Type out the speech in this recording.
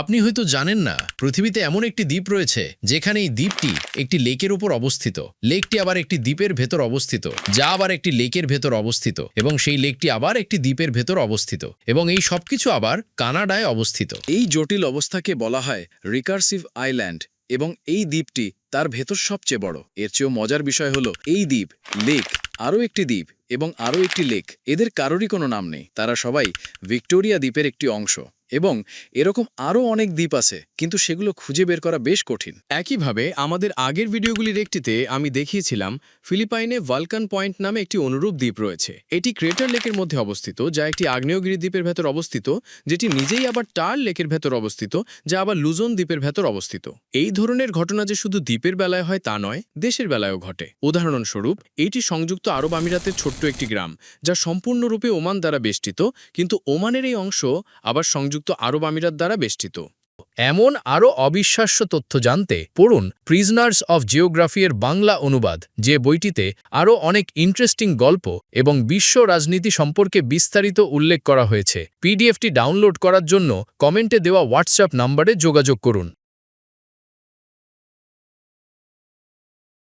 আপনি হয়তো জানেন না, পৃথিবীতে এমন একটি দ্বীপ রয়েছে, যেখানে এই দ্বীপটি একটি লেকের উপর অবস্থিত। লেকটি আবার একটি দ্বীপের ভেতর অবস্থিত, যা আবার একটি লেকের ভেতর অবস্থিত, এবং সেই লেকটি আবার একটি দ্বীপের ভেতর অবস্থিত, এবং এই সবকিছু আবার কানাডায় অবস্থিত। এই জটিল অবস্থাকে বলা হয় রিকার্সিভ আইল্যান্ড, এবং এই দ্বীপটি তার ভেতর সবচেয়ে বড়। এর চেয়েও মজার বিষয় হলো, এই দ্বীপ, লেক, আরও একটি দ্বীপ এবং আরও একটি লেক, এদের কারোরই কোনো নাম নেই। তারা সবাই ভিক্টোরিয়া দ্বীপের একটি অংশ। এবং এরকম আরও অনেক দ্বীপ আছে, কিন্তু সেগুলো খুঁজে বের করা বেশ কঠিন। একইভাবে আমাদের আগের ভিডিওগুলির একটিতে আমি দেখিয়েছিলাম, ফিলিপাইনে ভালকান পয়েন্ট নামে একটি অনুরূপ দ্বীপ রয়েছে। এটি ক্রেটার লেকের মধ্যে অবস্থিত, যা একটি আগ্নেয়গিরি দ্বীপের ভেতর অবস্থিত, যেটি নিজেই আবার টার লেকের ভেতর অবস্থিত, যা আবার লুজন দ্বীপের ভেতর অবস্থিত। এই ধরনের ঘটনা যে শুধু দ্বীপের বেলায় হয় তা নয়, দেশের বেলায়ও ঘটে। উদাহরণস্বরূপ, এটি সংযুক্ত আরব আমিরাতের ছোট্ট একটি গ্রাম, যা সম্পূর্ণরূপে ওমান দ্বারা বেষ্টিত, কিন্তু ওমানের এই অংশ আবার সংযুক্ত আরব আমিরাত দ্বারা বেষ্টিত। এমন আরও অবিশ্বাস্য তথ্য জানতে পড়ুন প্রিজনার্স অফ জিওগ্রাফি এর বাংলা অনুবাদ, যে বইটিতে আরও অনেক ইন্টারেস্টিং গল্প এবং বিশ্ব রাজনীতি সম্পর্কে বিস্তারিত উল্লেখ করা হয়েছে। পিডিএফটি ডাউনলোড করার জন্য কমেন্টে দেওয়া হোয়াটসঅ্যাপ নম্বরে যোগাযোগ করুন।